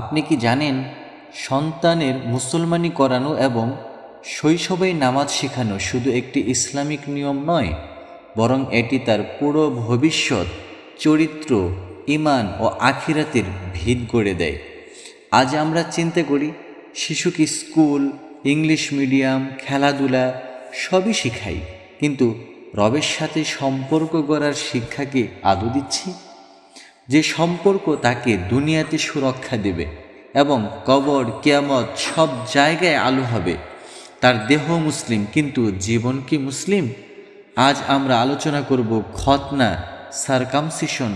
আপনি কি জানেন, সন্তানের মুসলমানি করানো এবং শৈশবেই নামাজ শেখানো শুধু একটি ইসলামিক নিয়ম নয়, বরং এটি তার পুরো ভবিষ্যৎ, চরিত্র ইমান ও আখিরাতের ভিত গড়ে দেয়। আজ আমরা চিন্তা করি শিশুকে স্কুল, ইংলিশ মিডিয়াম, খেলাধুলা সবই শিখাই, কিন্তু রবের সাথে সম্পর্ক গড়ার শিক্ষাকে আদৌ দিচ্ছি? যে সম্পর্ক তাকে দুনিয়াতে সুরক্ষা দেবে এবং কবর, কিয়ামত সব জায়গায় আলো হবে। তার দেহ মুসলিম, কিন্তু জীবন কি মুসলিম? আজ আমরা আলোচনা করব খতনা সারকামসিশন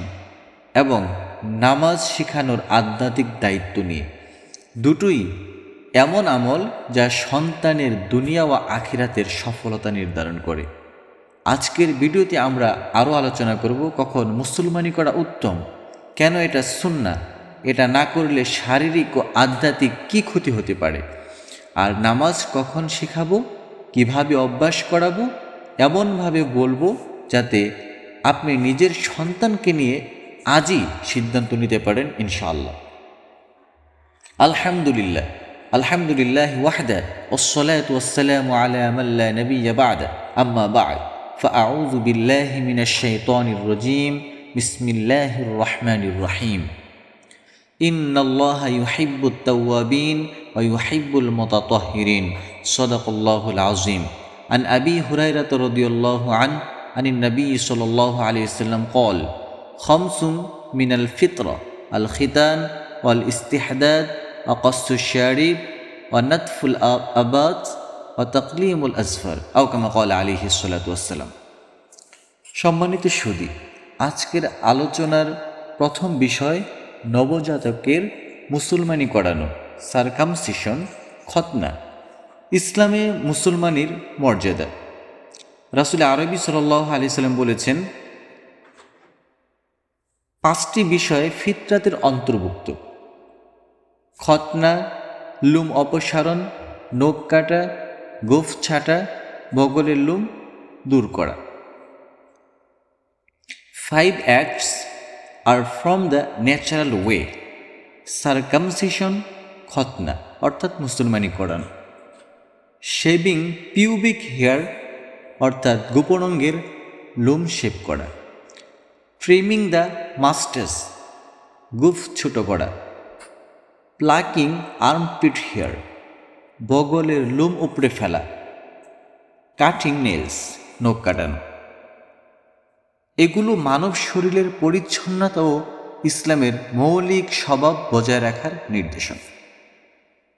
এবং নামাজ শেখানোর আধ্যাত্মিক দায়িত্ব নিয়ে। দুটোই এমন আমল যা সন্তানের দুনিয়া ও আখিরাতের সফলতা নির্ধারণ করে। আজকের ভিডিওতে আমরা আরও আলোচনা করব কখন মুসলমানি করা উত্তম। কেন এটা সুন্না এটা না করলে শারীরিক ও আধ্যাত্মিক কী ক্ষতি হতে পারে আর নামাজ কখন শেখাবো কিভাবে অভ্যাস করাবো এমনভাবে বলবো যাতে আপনি নিজের সন্তানকে নিয়ে আজই সিদ্ধান্ত নিতে পারেন ইনশাআল্লাহ আলহামদুলিল্লাহ আলহামদুলিল্লাহ ওয়াহদা والصلاة والسلام على من لا نبي بعد أما بعد فأعوذ بالله من الشيطان الرجيم بسم الله الرحمن الرحيم إن الله يحب التوابين ويحب المتطهرين صدق الله العظيم عن أبي هريرة رضي الله عنه عن النبي صلى الله عليه وسلم قال خمس من الفطرة الختان والاستحداد وقص الشارب ونتف الأبات وتقليم الأزفر أو كما قال عليه الصلاة والسلام সম্মানিত সুদী আজকের আলোচনার প্রথম বিষয় নবজাতকের মুসলমানি করানো সারকামসিশন খতনা ইসলামে মুসলমানির মর্যাদা। রাসুল আরবি সাল্লাহ আলি সাল্লাম বলেছেন, পাঁচটি বিষয় ফিতরাতের অন্তর্ভুক্ত। খতনা লুম অপসারণ, নখ কাটা, গোফ ছাটা, বগলের লুম দূর করা। Five acts R from the natural way circumcision খতনা অর্থাৎ মুসলমানি করান শেভিং পিউবিক হেয়ার অর্থাৎ গোপনঙ্গের লোম শেভ করা। ট্রিমিং দ্য মাস্টার্স গুফ ছোট করা। প্লাকিং আর্মপিট হেয়ার বগলের লোম উপড়ে ফেলা। কাটিং নেলস নখ কাটানো। এগুলো মানব শরীরের পরিচ্ছন্নতা ও ইসলামের মৌলিক স্বভাব বজায় রাখার নির্দেশন।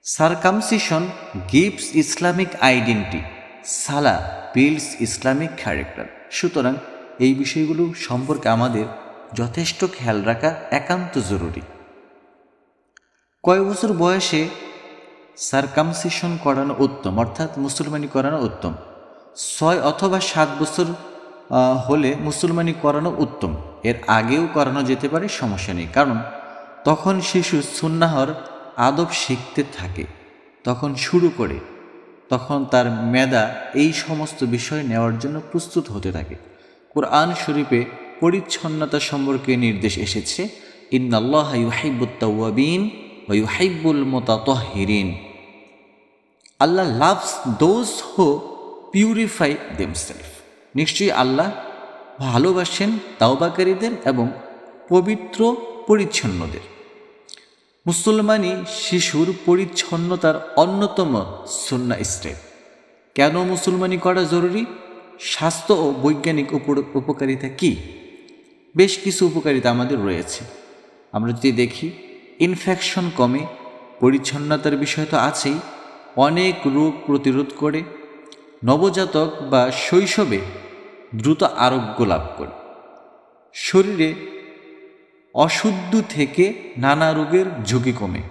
সারকামসিশন গিভস ইসলামিক আইডেন্টি সালা বিল্ডস ইসলামিক ক্যারেক্টার সুতরাং এই বিষয়গুলো সম্পর্কে আমাদের যথেষ্ট খেয়াল রাখা একান্ত জরুরি। কয় বছর বয়সে সারকামসিশন করানো উত্তম, অর্থাৎ মুসলমানি করানো উত্তম? ছয় অথবা সাত বছর হলে মুসলমানি করানো উত্তম। এর আগেও করানো যেতে পারে, সমস্যা নেই। কারণ তখন শিশু সুন্নাহর আদব শিখতে থাকে, তখন শুরু করে, তখন তার মেধা এই সমস্ত বিষয় নেওয়ার জন্য প্রস্তুত হতে থাকে। কোরআন শরীফে পরিচ্ছন্নতা সম্পর্কে নির্দেশ এসেছে, ইন্নাল্লাহ মোতাতহিরিন। Allah loves those who purify themselves নিশ্চয়ই আল্লাহ ভালোবাসেন তাওবাকারীদের এবং পবিত্র পরিচ্ছন্নদের। মুসলমানি শিশুর পরিচ্ছন্নতার অন্যতম সুন্না স্টেপ। কেন মুসলমানি করা জরুরি? স্বাস্থ্য ও বৈজ্ঞানিক উপকারিতা কি? বেশ কিছু উপকারিতা আমাদের রয়েছে। আমরা যদি দেখি ইনফেকশন কমে, পরিচ্ছন্নতার বিষয় তো আছেই, অনেক রোগ প্রতিরোধ করে নবজাতক বা শৈশবে দ্রুত আরোগ্য লাভ করে। শরীরে অশুদ্ধ থেকে নানা রোগের ঝুঁকি কমে।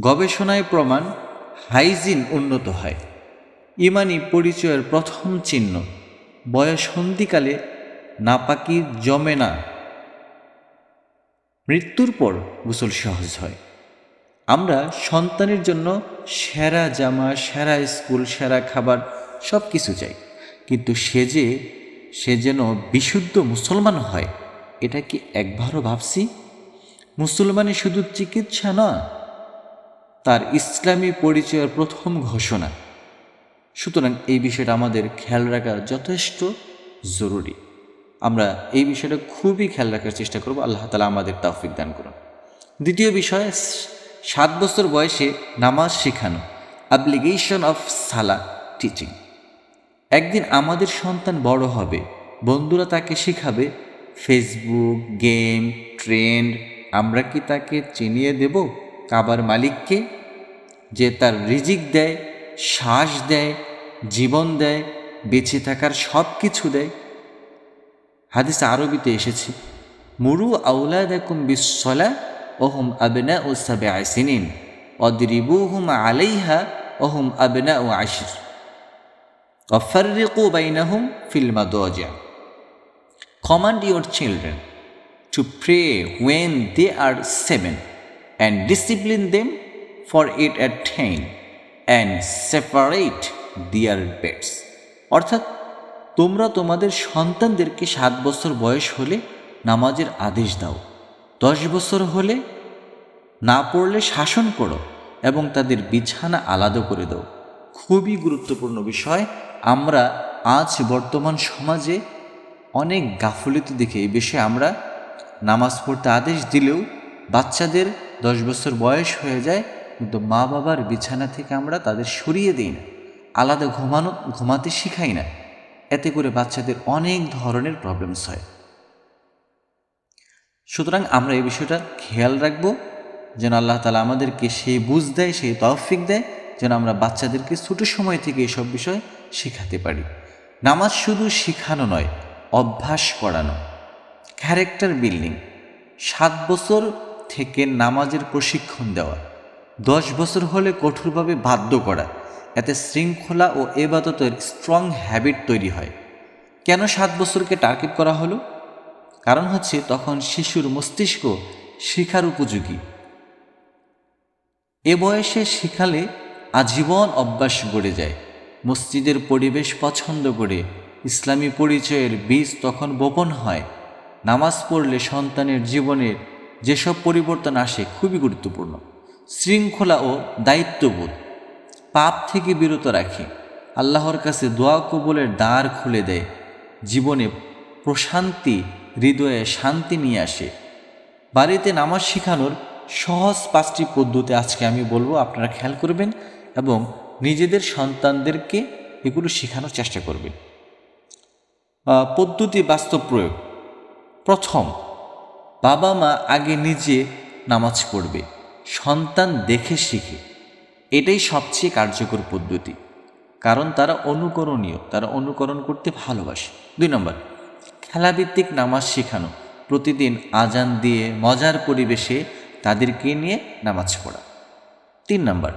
গবেষণায় প্রমাণ হাইজিন উন্নত হয়। ইমানি পরিচয়ের প্রথম চিহ্ন বয়সন্ধিকালে নাপাকি জমে না। মৃত্যুর পর গোসল সহজ হয়। আমরা সন্তানের জন্য সেরা জামা, সেরা স্কুল, সেরা খাবার সব কিছু চাই। কিন্তু সে যে, সে যেন বিশুদ্ধ মুসলমান হয়, এটা কি একবারও ভাবছি? মুসলমানের শুধু চিকিৎসা না, তার ইসলামী পরিচয়ের প্রথম ঘোষণা। সুতরাং এই বিষয়টা আমাদের খেয়াল রাখা যথেষ্ট জরুরি। আমরা এই বিষয়টা খুবই খেয়াল রাখার চেষ্টা করব। আল্লাহ তালা আমাদের তৌফিক দান করুন। দ্বিতীয় বিষয় সাত বছর বয়সে নামাজ শেখানো অ্যাপ্লিকেশন অফ সালা টিচিং একদিন আমাদের সন্তান বড় হবে, বন্ধুরা তাকে শেখাবে ফেসবুক গেম ট্রেন্ড আমরা কি তাকে চিনিয়ে দেব? কাবার মালিককে? যে তার রিজিক দেয়, শ্বাস দেয়, জীবন দেয়, বেঁচে থাকার সব কিছু দেয়। হাদিস আরবিতে এসেছে, মুরু আউলা দেখুম বিশ্বলা ওহম আবেনা ও সাবে আইসিনিন অদ্রিবুহুম আলাইহা ওহম আবেনা ও আশির অফারিকু Command your children to pray when they are seven and discipline them for it at ten and separate their beds. অর্থাৎ তোমরা তোমাদের সন্তানদেরকে সাত বছর বয়স হলে নামাজের আদেশ দাও দশ বছর হলে না পড়লে শাসন করো এবং তাদের বিছানা আলাদা করে দাও। খুবই গুরুত্বপূর্ণ বিষয়। আমরা আজ বর্তমান সমাজে অনেক গাফলিত দেখে এই বিষয়ে আমরা নামাজ পড়তে আদেশ দিলেও বাচ্চাদের দশ বছর বয়স হয়ে যায়, কিন্তু মা বাবার বিছানা থেকে আমরা তাদের সরিয়ে দিই না, আলাদা ঘুমানো, ঘুমাতে শিখাই না। এতে করে বাচ্চাদের অনেক ধরনের প্রবলেমস হয়। সুতরাং আমরা এই বিষয়টা খেয়াল রাখব, যেন আল্লাহ তালা আমাদেরকে সেই বুঝ দেয়, সেই তৌফিক দেয়, যেন আমরা বাচ্চাদেরকে ছোটো সময় থেকে এসব বিষয় শেখাতে পারি। নামাজ শুধু শেখানো নয়, অভ্যাস করানো ক্যারেক্টার বিল্ডিং সাত বছর থেকে নামাজের প্রশিক্ষণ দেওয়া, দশ বছর হলে কঠোরভাবে বাধ্য করা, এতে শৃঙ্খলা ও এবাদতের স্ট্রং হ্যাবিট তৈরি হয়। কেন সাত বছরকে টার্গেট করা হলো? কারণ হচ্ছে তখন শিশুর মস্তিষ্ক শিখার উপযোগী। এ বয়সে শিখালে আজীবন অভ্যাস গড়ে যায়। মসজিদের পরিবেশ পছন্দ করে, ইসলামী পরিচয়ের বীজ তখন বপন হয়। নামাজ পড়লে সন্তানের জীবনের যেসব পরিবর্তন আসে খুবই গুরুত্বপূর্ণ। শৃঙ্খলা ও দায়িত্ববোধ পাপ থেকে বিরত রাখে। আল্লাহর কাছে দোয়া কবলের দ্বার খুলে দেয়। জীবনে প্রশান্তি হৃদয়ে শান্তি নিয়ে আসে। বাড়িতে নামাজ শেখানোর সহজ পাঁচটি পদ্ধতি আজকে আমি বলব, আপনারা খেয়াল করবেন এবং নিজেদের সন্তানদেরকে এগুলো শেখানোর চেষ্টা করবেন। পদ্ধতি বাস্তব প্রয়োগ। প্রথম, বাবা মা আগে নিজে নামাজ পড়বে, সন্তান দেখে শিখে। এটাই সবচেয়ে কার্যকর পদ্ধতি। কারণ তারা অনুকরণীয়, তারা অনুকরণ করতে ভালোবাসে। দুই নম্বর খেলাভিত্তিক নামাজ শেখানো, প্রতিদিন আজান দিয়ে মজার পরিবেশে তাদেরকে নিয়ে নামাজ পড়া। তিন নম্বর,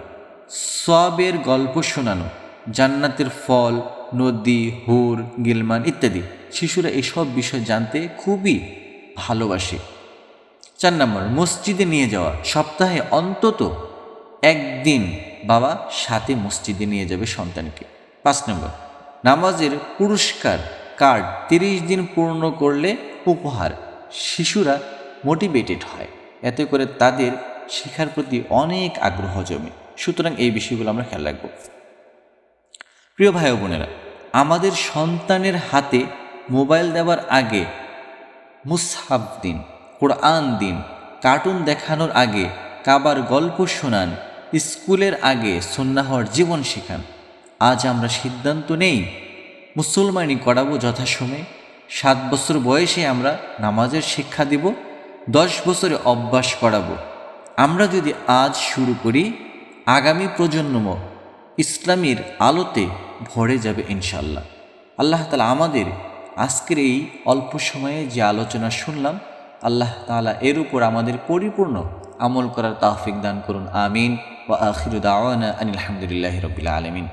সবের গল্প শোনানো, জান্নাতের ফল, নদী, হুর গিলমান ইত্যাদি। শিশুরা এসব বিষয় জানতে খুবই ভালোবাসে। চার নম্বর, মসজিদে নিয়ে যাওয়া, সপ্তাহে অন্তত একদিন বাবা সাথে মসজিদে নিয়ে যাবে সন্তানকে। পাঁচ নম্বর, নামাজের পুরস্কার কার্ড তিরিশ দিন পূর্ণ করলে উপহার। শিশুরা মোটিভেটেড হয়। এতে করে তাদের শেখার প্রতি অনেক আগ্রহ জমে। সুতরাং এই বিষয়গুলো আমরা খেয়াল রাখব। প্রিয় ভাই বোনেরা, আমাদের সন্তানের হাতে মোবাইল দেওয়ার আগে মুসহাব দিন, কোরআন দিন, কার্টুন দেখানোর আগে, কাবার গল্প শোনান, স্কুলের আগে, সন্ন্যাহর জীবন শেখান। আজ আমরা সিদ্ধান্ত নেই মুসলমানি করাবো যথাসময়ে। সাত বছর বয়সে আমরা নামাজের শিক্ষা দিব, দশ বছরে অভ্যাস করাবো। আমরা যদি আজ শুরু করি, আগামী প্রজন্ম ইসলামীর আলোতে ভরে যাবে ইনশাল্লাহ আল্লাহ তালা আমাদের আজকের এই অল্প সময়ে যে আলোচনা শুনলাম, আল্লাহ তালা এর উপর আমাদের পরিপূর্ণ আমল করার তাহফিক দান করুন, আমিন। ও আখিরুদ্দাওয়ানা আনিল আলহামদুলিল্লাহ রবিল্লা আলমিন।